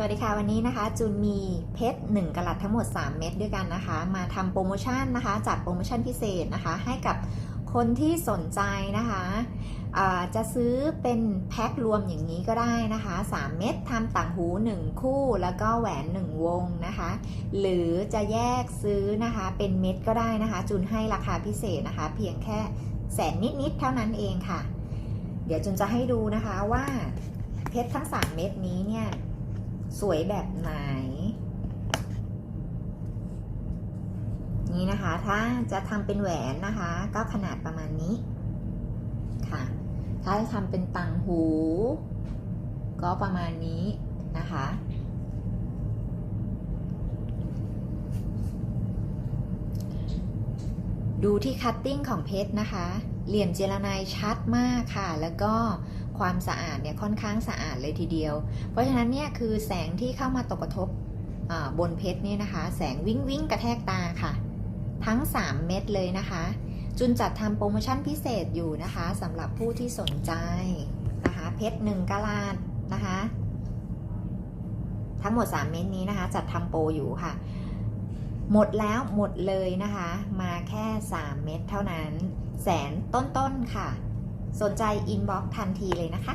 สวัสดีค่ะวันนี้นะคะจูนมีเพชร1กะลัดทั้งหมด 3 เม็ดด้วยกันนะคะ มาทำโปรโมชั่นนะคะจัดโปรโมชั่นพิเศษนะคะ ให้กับคนที่สนใจนะคะอ่าจะซื้อเป็นแพ็ครวมอย่างนี้ก็ได้นะคะ 3 เม็ดทำต่างหู 1 คู่แล้วก็แหวน 1 วงนะคะ หรือจะแยกซื้อนะคะเป็นเม็ดก็ได้นะคะ จูนให้ราคาพิเศษนะคะ เพียงแค่แสนนิดๆเท่านั้นเองค่ะ เดี๋ยวจุนจะให้ดูนะคะว่าเพชรทั้ง 3 เม็ดนี้เนี่ย สวยแบบไหน นี่นะคะ ถ้าจะทำเป็นแหวนนะคะ ก็ขนาดประมาณนี้ค่ะ ถ้าจะทำเป็นตังหู ก็ประมาณนี้นะคะดูที่คัตติ้งของเพชรนะคะ เหลี่ยมเจรไนชัดมากค่ะ แล้วก็ ความสะอาดเนี่ยค่อนข้างสะอาดเลยทีเดียว เพราะฉะนั้นเนี่ยคือแสงที่เข้ามาตกกระทอ่าบนเพชรเนี่ยนะคะ แสงวิ่งวิ่งกระแทกตาค่ะ ทั้ง 3 เม็ดเลยนะคะ จุนจัดทำโปรโมชั่นพิเศษอยู่นะคะสำหรับผู้ที่สนใจนะคะ เพชร1กะลัดนะคะ ทั้งหมด 3 เม็ดนี้นะคะ จัดทำโปรอยู่ค่ะ หมดแล้วหมดเลยนะคะ มาแค่ 3 เม็ดเท่านั้น แสนต้นๆค่ะ สนใจอินบ็อกทันทีเลยนะคะ